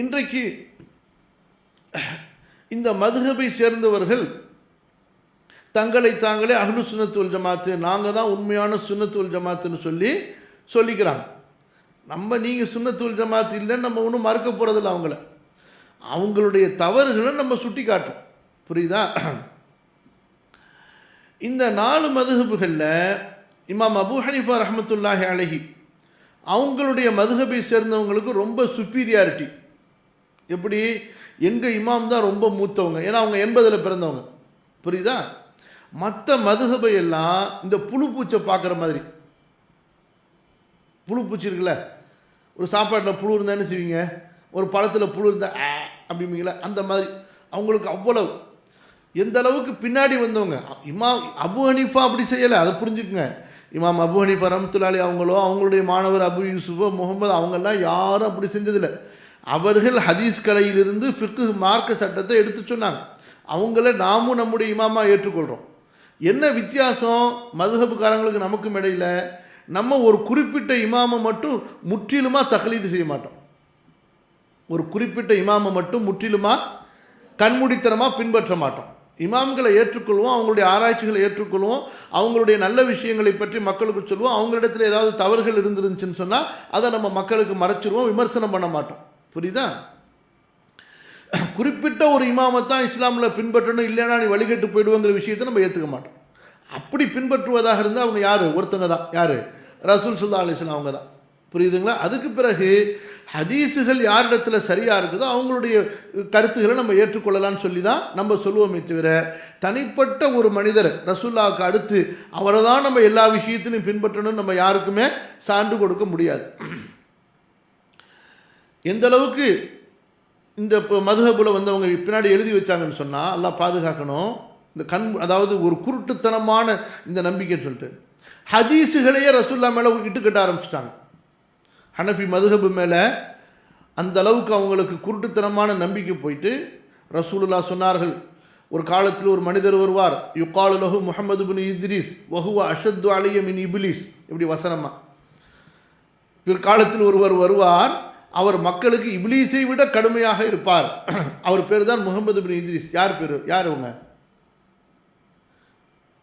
இன்றைக்கு இந்த மதுகபை சேர்ந்தவர்கள் தங்களை தாங்களே அகலு சுனத்துல் ஜமாத்து நாங்கள் தான் உண்மையான சுனத்துல் ஜமாத்துன்னு சொல்லி சொல்லிக்கிறாங்க. நம்ம நீங்கள் சுன்னத்துல் ஜமாத் இல்லைன்னு நம்ம ஒன்றும் மறுக்க போகிறதில்ல அவங்கள. அவங்களுடைய தவறுகளை நம்ம சுட்டி காட்டும் புரியுதா? இந்த நாலு மதுகபுகளில் இமாம் அபு ஹனிஃபா ரஹமத்துல்லாஹி அழகி அவங்களுடைய மதுகபை சேர்ந்தவங்களுக்கு ரொம்ப சுப்பீரியாரிட்டி. எப்படி? எங்கள் இமாம் தான் ரொம்ப மூத்தவங்க. ஏன்னா அவங்க எண்பதில் பிறந்தவங்க. புரியுதா? மற்ற மதுசபை எல்லாம் இந்த புழு பூச்சை பார்க்குற மாதிரி. புழு பூச்சி இருக்குல்ல? ஒரு சாப்பாட்டில் புழு இருந்தால் என்ன செய்வீங்க? ஒரு பழத்தில் புழு இருந்தால் ஆ அப்படிம்பீங்களா? அந்த மாதிரி. அவங்களுக்கு அவ்வளவு. எந்த அளவுக்கு பின்னாடி வந்தவங்க? இமாம் அபு ஹனீஃபா அப்படி செய்யலை. அதை புரிஞ்சுக்குங்க. இமாம் அபு ஹனீஃபா ரம்துலாலி அவங்களோ அவங்களுடைய மாணவர் அபு யூசுஃபோ முகமது அவங்கெல்லாம் யாரும் அப்படி செஞ்சதில்லை. அவர்கள் ஹதீஸ் கலையிலிருந்து ஃபிக்கு மார்க்க சட்டத்தை எடுத்து சொன்னாங்க. அவங்கள நாமும் நம்முடைய இமாமா ஏற்றுக்கொள்கிறோம் என்ன வித்தியாசம்? மதுகபுக்காரங்களுக்கு நமக்கும் இடையில் நம்ம ஒரு குறிப்பிட்ட இமாமை மட்டும் முற்றிலுமாக தகலீது செய்ய மாட்டோம். ஒரு குறிப்பிட்ட இமாமை மட்டும் முற்றிலுமாக கண்மூடித்தனமாக பின்பற்ற மாட்டோம். இமாம்களை ஏற்றுக்கொள்வோம் அவங்களுடைய ஆராய்ச்சிகளை ஏற்றுக்கொள்வோம் அவங்களுடைய நல்ல விஷயங்களை பற்றி மக்களுக்கு சொல்லுவோம் அவங்களிடத்தில் ஏதாவது தவறுகள் இருந்துருந்துச்சுன்னு சொன்னால் அதை நம்ம மக்களுக்கு மறைச்சிடுவோம் விமர்சனம் பண்ண மாட்டோம். புரியுதா? குறிப்பிட்ட ஒரு இமாமை தான் இஸ்லாமில் பின்பற்றணும் இல்லைன்னா நீ வழிகட்டு போயிடுவோங்கிற விஷயத்தை நம்ம ஏற்றுக்க மாட்டோம். அப்படி பின்பற்றுவதாக இருந்தால் அவங்க யார்? ஒருத்தங்க தான். யார்? ரசூல் சுல்லா அலிஸ்லாம் அவங்க தான். புரியுதுங்களா? அதுக்கு பிறகு ஹதீஸுகள் யாரிடத்தில் சரியாக இருக்குதோ அவங்களுடைய கருத்துக்களை நம்ம ஏற்றுக்கொள்ளலாம்னு சொல்லி தான் நம்ம சொல்லுவோமே தவிர தனிப்பட்ட ஒரு மனிதர் ரசூல்லாவுக்கு அடுத்து அவரை தான் நம்ம எல்லா விஷயத்திலையும் பின்பற்றணும்னு நம்ம யாருக்குமே சான்று கொடுக்க முடியாது. எந்த அளவுக்கு இந்த இப்போ வந்து வந்தவங்க பின்னாடி எழுதி வச்சாங்கன்னு சொன்னால் எல்லாம் பாதுகாக்கணும். இந்த கண் அதாவது ஒரு குருட்டுத்தனமான இந்த நம்பிக்கைன்னு சொல்லிட்டு. ஹதீஸுகளையே ரசூல்லா மேலே இட்டு கட்ட ஆரம்பிச்சிட்டாங்க. ஹனஃபி மதுஹபு மேலே அந்த அளவுக்கு அவங்களுக்கு குருட்டுத்தனமான நம்பிக்கை போயிட்டு ரசூலுல்லா சொன்னார்கள் ஒரு காலத்தில் ஒரு மனிதர் வருவார் யுக்காலு லஹு முகமது பின் இத்ரீஸ் வஹுவ அஷத்து அலிய மின் இபிலிஸ் இப்படி வசனமா? பிற்காலத்தில் ஒருவர் வருவார் அவர் மக்களுக்கு இப்லீஸை விட கடுமையாக இருப்பார். அவர் பேர் தான் முகமது பின் இத்ரிஸ். யார் பேர்? யார் அவங்க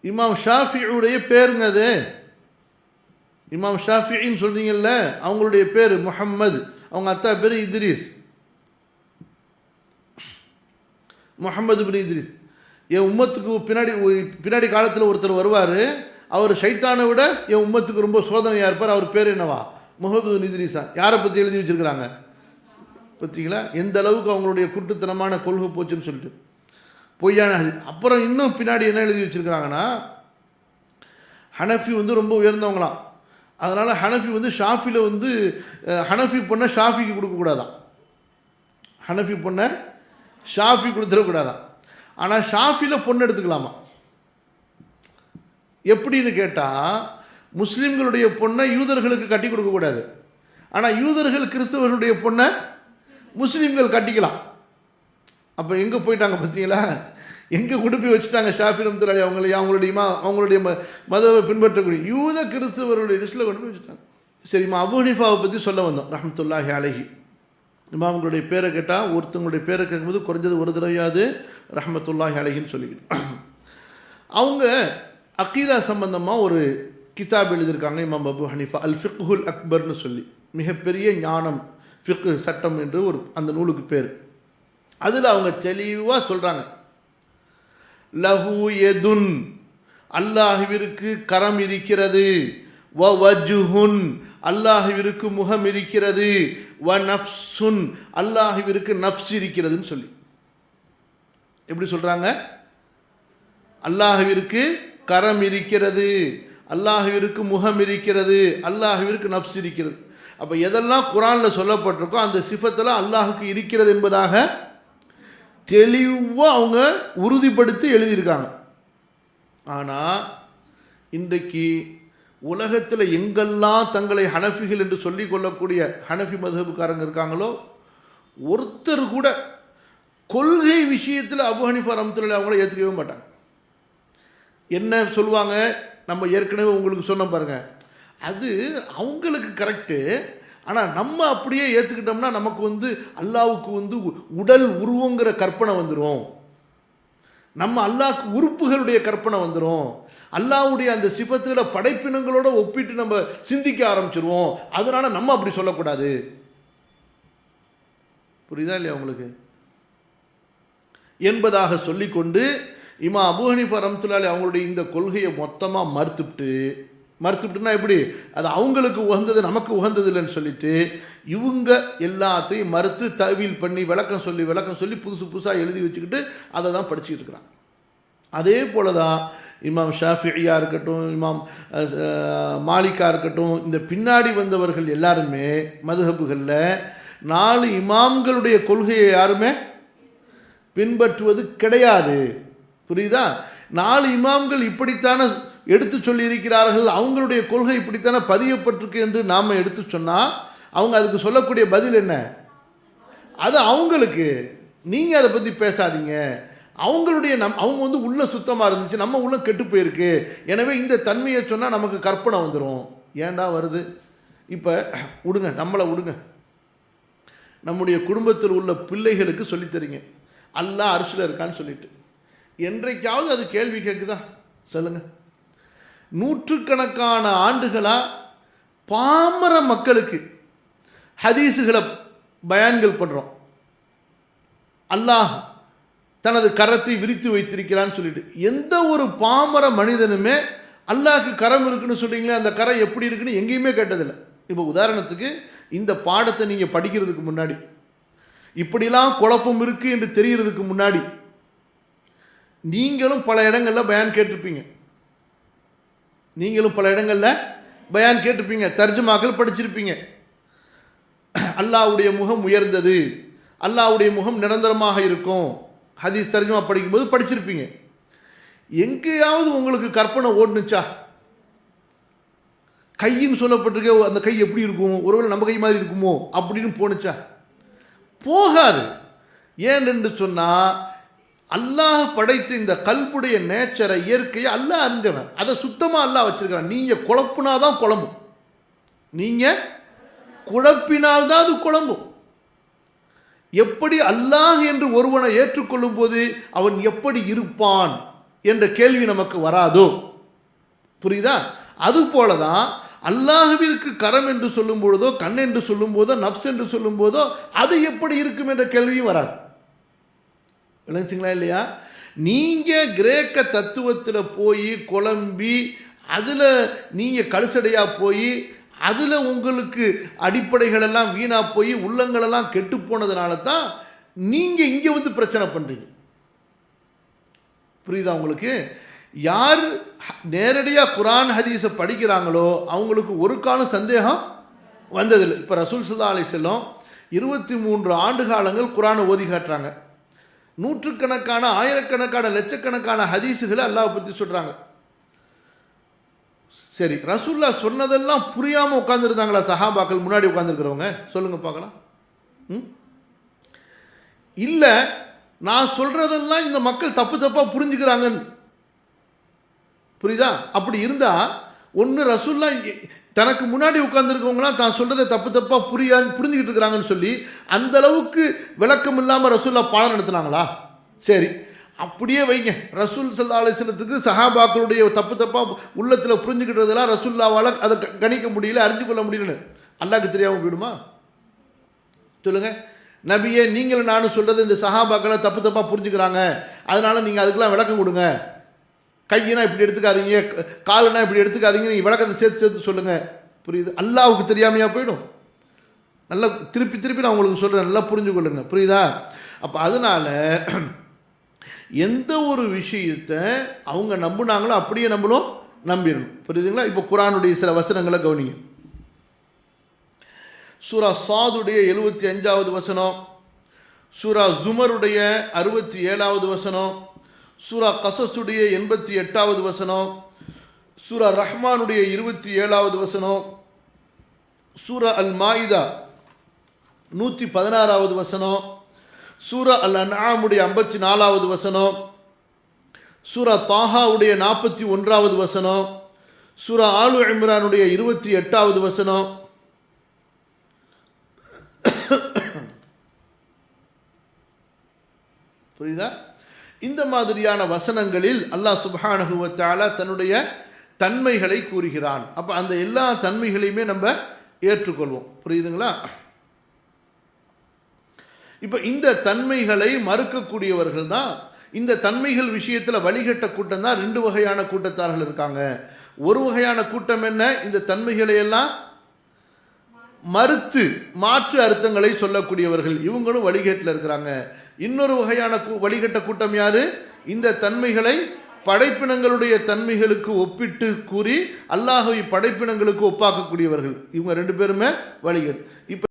இமாம் ஷாஃபியுடைய பேருங்க அது. இமாம் ஷாஃபின்னு சொல்றீங்கல்ல அவங்களுடைய பேர் முஹம்மது அவங்க அத்தா பேர் இத்ரிஸ். முகமது பின் இத்ரிஸ். என் உம்மத்துக்கு பின்னாடி பின்னாடி காலத்தில் ஒருத்தர் வருவார். அவர் ஷைத்தானை விட என் உம்மத்துக்கு ரொம்ப சோதனையாக இருப்பார். அவர் பேர் என்னவா? முகமது பின் யாரை பற்றி எழுதி வச்சிருக்கிறாங்க? பார்த்தீங்களா எந்த அளவுக்கு அவங்களுடைய குட்டுத்தனமான கொள்கை போச்சுன்னு சொல்லிட்டு. பொய்யான அப்புறம் இன்னும் பின்னாடி என்ன எழுதி வச்சுருக்கிறாங்கன்னா ஹனஃபி வந்து ரொம்ப உயர்ந்தவங்களாம் அதனால் ஹனஃபி வந்து ஷாஃபியில் வந்து ஹனஃபி பொண்ணை ஷாஃபிக்கு கொடுக்கக்கூடாதான் ஹனஃபி பொண்ணை ஷாஃபி கொடுத்துடக்கூடாதான் ஆனால் ஷாஃபியில் பொண்ணு எடுத்துக்கலாமா? எப்படின்னு கேட்டால் முஸ்லீம்களுடைய பொண்ணை யூதர்களுக்கு கட்டி கொடுக்கக்கூடாது ஆனால் யூதர்கள் கிறிஸ்தவர்களுடைய பொண்ணை முஸ்லீம்கள் கட்டிக்கலாம். அப்போ எங்கே போயிட்டாங்க பார்த்தீங்களா எங்கே கொண்டு போய் வச்சுட்டாங்க ஷாஃபி ரம்துலாலி அவங்களை அவங்களுடைய மா அவங்களுடைய ம மதவை பின்பற்றக்கூடிய யூத கிறிஸ்தவர்களுடைய லிஸ்ட்டில் கொண்டு போய் வச்சுட்டாங்க. சரிம்மா அபுஹனிஃபாவை பற்றி சொல்ல வந்தோம் ரஹமத்துல்லாஹி அலஹி. அவங்களுடைய பேரை கேட்டால் ஒருத்தவங்களுடைய பேரை கேட்கும்போது குறைஞ்சது ஒரு தடவையாவது ரஹமத்துல்லாஹி அலஹின்னு சொல்லிக்கணும் அவங்க அக்கீதா சம்பந்தமாக ஒரு கிதாப் எழுதியிருக்காங்க இமாம் அபு ஹனீஃபா. அல் ஃபிக்ஹுல் அக்பர்னு சொல்லி. மிகப்பெரிய ஞானம் ஃபிக்கு சட்டம் என்று ஒரு அந்த நூலுக்கு பேர். அதில் அவங்க தெளிவாக சொல்கிறாங்க லஹு எதுன் அல்லாஹுவிற்கு கரம் இருக்கிறது. வ வஜுஹுன் அல்லாஹுவிற்கு முகம் இருக்கிறது. வ நஃப்சுன் அல்லாஹுவிற்கு நஃப்ஸ் இருக்கிறதுன்னு சொல்லி. எப்படி சொல்கிறாங்க அல்லாஹுவிற்கு கரம் இருக்கிறது. அல்லாஹுவிற்கு முகம் இருக்கிறது அல்லாஹுவிற்கு நஃப்ஸ் இருக்கிறது. அப்போ எதெல்லாம் குரானில் சொல்லப்பட்டிருக்கோ அந்த சிஃபத்தில் அல்லாஹுக்கு இருக்கிறது என்பதாக தெளிவாக அவங்க உறுதிப்படுத்தி எழுதியிருக்காங்க. ஆனால் இன்றைக்கு உலகத்தில் எங்கெல்லாம் தங்களை ஹனஃபிகள் என்று சொல்லிக் கொள்ளக்கூடிய ஹனஃபி மதுஹபுக்காரங்க இருக்காங்களோ ஒருத்தர் கூட கொள்கை விஷயத்தில் அபு ஹனிஃபா ரம்துல்லா அவங்கள ஏற்றுக்கவே மாட்டாங்க. என்ன சொல்லுவாங்க? நம்ம ஏற்கனவே உங்களுக்கு சொன்ன பாருங்கள் அது அவங்களுக்கு கரெக்டு ஆனால் நம்ம அப்படியே ஏற்றுக்கிட்டோம்னா நமக்கு வந்து அல்லாவுக்கு வந்து உ- உடல் உருவங்கிற கற்பனை வந்துடும் நம்ம அல்லாக்கு உறுப்புகளுடைய கற்பனை வந்துடும் அல்லாஹ்வுடைய அந்த சிபத்துகளை படைப்பினங்களோட ஒப்பிட்டு நம்ம சிந்திக்க ஆரம்பிச்சிருவோம். அதனால நம்ம அப்படி சொல்லக்கூடாது. புரியுதா இல்லையா உங்களுக்கு? என்பதாக சொல்லிக்கொண்டு இமா அபு ஹனீஃபா ரம்துல்லாலி அவங்களுடைய இந்த கொள்கையை மொத்தமாக மறுத்துவிட்டு மறுத்துவிட்டுனா எப்படி? அது அவங்களுக்கு உகந்தது நமக்கு உகந்தது இல்லைன்னு சொல்லிட்டு இவங்க எல்லாத்தையும் மறுத்து தவியல் பண்ணி விளக்கம் சொல்லி விளக்கம் சொல்லி புதுசு புதுசாக எழுதி வச்சுக்கிட்டு அதை தான் படிச்சுக்கிட்டு இருக்கிறான் அதே போல தான் இமாம் ஷாஃபியா இருக்கட்டும் இமாம் மாலிக்கா இருக்கட்டும் இந்த பின்னாடி வந்தவர்கள் எல்லாருமே மதுஹபுகளில் நாலு இமாம்களுடைய கொள்கையை யாருமே பின்பற்றுவது கிடையாது. புரியுதா? நாலு இமாம்கள் இப்படித்தானே எடுத்து சொல்லியிருக்கிறார்கள். அவங்களுடைய கொள்கை இப்படித்தானே பதியப்பட்டிருக்கு என்று நாம் எடுத்து சொன்னால் அவங்க அதுக்கு சொல்லக்கூடிய பதில் என்ன? அது அவங்களுக்கு. நீங்கள் அதை பற்றி பேசாதீங்க. அவங்களுடைய நம் அவங்க வந்து உள்ள சுத்தமாக இருந்துச்சு. நம்ம உள்ள கெட்டு போயிருக்கு. எனவே இந்த தன்மையை சொன்னால் நமக்கு கற்பனை வந்துடும் ஏன்டா வருது? இப்போ விடுங்க நம்மளை விடுங்க நம்முடைய குடும்பத்தில் உள்ள பிள்ளைகளுக்கு சொல்லித் தரீங்க அல்லாஹ் இருக்கான்னு சொல்லிட்டு. என்றைக்காவது அது கேள்வி கேட்குதா சொல்லுங்க. நூற்றுக்கணக்கான ஆண்டுகளாக பாமர மக்களுக்கு ஹதீஸுகளை பயான்கள் பண்ணுறோம் அல்லாஹ் தனது கரத்தை விரித்து வைத்திருக்கிறான்னு சொல்லிட்டு எந்த ஒரு பாமர மனிதனுமே அல்லாஹ்க்கு கரம் இருக்குன்னு சொல்கிறீங்களே அந்த கரம் எப்படி இருக்குன்னு எங்கேயுமே கேட்டதில்லை. இப்போ உதாரணத்துக்கு இந்த பாடத்தை நீங்கள் படிக்கிறதுக்கு முன்னாடி இப்படிலாம் குழப்பம் இருக்கு என்று தெரிகிறதுக்கு முன்னாடி நீங்களும் பல இடங்களில் பயான் கேட்டிருப்பீங்க. நீங்களும் பல இடங்களில் பயான் கேட்டிருப்பீங்க. தர்ஜுமாக்கள் படிச்சிருப்பீங்க. அல்லாவுடைய முகம் உயர்ந்தது. அல்லாஹ்வுடைய முகம் நிரந்தரமாக இருக்கும். ஹதீஸ் தர்ஜுமா படிக்கும்போது படிச்சிருப்பீங்க. எங்கேயாவது உங்களுக்கு கற்பனை ஓடுனுச்சா? கையின்னு சொல்லப்பட்டிருக்க அந்த கை எப்படி இருக்கும்? ஒருவேளை நம்ம கை மாதிரி இருக்குமோ? அப்படின்னு போணுச்சா? போகாது. ஏன் என்று சொன்னால் அல்லாஹ் படைத்த இந்த கல்புடைய நேச்சரை இயற்கையை அல்லாஹ் அறிஞ்சவன் அதை சுத்தமாக அல்லாஹ் வச்சிருக்கான் நீங்கள் குழப்புனாதான் குழம்பும். நீங்கள் குழப்பினால்தான் அது குழம்பும். எப்படி அல்லாஹ் என்று ஒருவனை ஏற்றுக்கொள்ளும் போது அவன் எப்படி இருப்பான் என்ற கேள்வி நமக்கு வராதோ? புரியுதா? அது போலதான் அல்லாஹுவிற்கு கரம் என்று சொல்லும் பொழுதோ கண் என்று சொல்லும் போதோ நப்ஸ் என்று சொல்லும் போதோ அது எப்படி இருக்கும் என்ற கேள்வியும் வராது. விளங்குச்சிங்களா இல்லையா? நீங்கள் கிரேக்க தத்துவத்தில் போய் குழம்பி அதில் நீங்கள் கழுசடையாக போய் அதில் உங்களுக்கு அடிப்படைகளெல்லாம் வீணாக போய் உள்ளங்களெல்லாம் கெட்டு போனதுனால தான் நீங்கள் இங்கே வந்து பிரச்சனை பண்ணுறீங்க புரியுதா உங்களுக்கு? யார் நேரடியாக குரான் ஹதீஸை படிக்கிறாங்களோ அவங்களுக்கு ஒரு காலம் சந்தேகம் வந்ததில்லை. இப்போ ரசூல் சுல்லா அலி செல்லம் இருபத்தி மூன்று ஆண்டு காலங்கள் குரானை ஓதி காட்டுறாங்க. நூற்றுக்கணக்கான ஆயிரக்கணக்கான லட்சக்கணக்கான ஹதீஸுகளை அல்லாஹ் பற்றி சொல்கிறாங்க சரி ரசூல்லா சொன்னதெல்லாம் புரியாமல் உட்காந்துருந்தாங்களா சஹாபாக்கள் முன்னாடி உட்காந்துருக்கிறவங்க சொல்லுங்கள் பார்க்கலாம். ம்? இல்லை நான் சொல்கிறதெல்லாம் இந்த மக்கள் தப்பு தப்பாக புரிஞ்சுக்கிறாங்கன்னு. புரியுதா? அப்படி இருந்தால் ஒன்று ரசூல்லா தனக்கு முன்னாடி உட்காந்துருக்கவங்களாம் தான் சொல்கிறத தப்பு தப்பாக புரியா புரிஞ்சுக்கிட்டு இருக்கிறாங்கன்னு சொல்லி அந்த அளவுக்கு விளக்கம் இல்லாமல் ரசூல்லா பாடம் நடத்துனாங்களா? சரி. அப்படியே வைங்க. ரசூல் சல்லா அலிஸ்லத்துக்கு சஹாபாக்களுடைய தப்பு தப்பாக உள்ளத்தில் புரிஞ்சுக்கிட்டதெல்லாம் ரசூல்லாவால் அதை கணிக்க முடியல அறிஞ்சு கொள்ள முடியலன்னு. அல்லாக்கு தெரியாமல் போயிடுமா? சொல்லுங்கள் நபியே நீங்களும் நானும் சொல்கிறது இந்த சஹாபாக்களை தப்பு தப்பாக புரிஞ்சுக்கிறாங்க. அதனால் நீங்கள் அதுக்கெல்லாம் விளக்கம் கொடுங்க. கையினா இப்படி எடுத்துக்காதீங்க காலுனா இப்படி எடுத்துக்காதீங்க நீங்கள் விளக்கத்தை சேர்த்து சேர்த்து சொல்லுங்கள் புரியுது? அல்லாவுக்கு தெரியாமையாக போயிடும். நல்லா திருப்பி திருப்பி நான் உங்களுக்கு சொல்கிறேன் நல்லா புரிஞ்சு கொள்ளுங்க புரியுதா? அப்போ அதனால எந்த ஒரு விஷயத்தை அவங்க நம்புனாங்களோ அப்படியே நம்மளும் நம்பிடணும். புரியுதுங்களா? இப்போ குரானுடைய சில வசனங்களை கவனிங்க. சூரா சாதுடைய எழுபத்தி அஞ்சாவது வசனம் சூரா ஜுமருடைய அறுபத்தி ஏழாவது வசனம் சூரா கசசுடைய எண்பத்தி எட்டாவது வசனம் சூரா ரஹ்மானுடைய இருபத்தி ஏழாவது வசனம் சூரா அல் மாயிதா நூற்றி பதினாறாவது வசனம் சூரா அல் அன்ஆமுடைய ஐம்பத்தி நாலாவது வசனம் சூரா தாஹாவுடைய நாற்பத்தி ஒன்றாவது வசனம் சூரா ஆலு இம்ரானுடைய இருபத்தி எட்டாவது வசனம். புரியுதா? இந்த மாதிரியான வசனங்களில் அல்லாஹ் சுப்ஹானஹு தன்னுடைய தன்மைகளை கூறுகிறான். அப்போ அந்த எல்லா தன்மைகளையுமே நம்ம ஏற்றுக்கொள்வோம். புரியுதுங்களா? இப்போ இந்த தன்மைகளை மறுக்கக்கூடியவர்கள் தான் இந்த தன்மைகள் விஷயத்தில் வழிகட்ட கூட்டம் தான் ரெண்டு வகையான கூட்டத்தார்கள் இருக்காங்க. ஒரு வகையான கூட்டம் என்ன? இந்த தன்மைகளை எல்லாம் மறுத்து மாற்று அர்த்தங்களை சொல்லக்கூடியவர்கள். இவங்களும் வழிகேட்டில் இருக்கிறாங்க. இன்னொரு வகையான வழிகட்ட கூட்டம் யாரு? இந்த தன்மைகளை படைப்பினங்களுடைய தன்மைகளுக்கு ஒப்பிட்டு கூறி அல்லாஹவி படைப்பினங்களுக்கு ஒப்பாக்கக்கூடியவர்கள். இவங்க ரெண்டு பேருமே வழிகள் இப்போ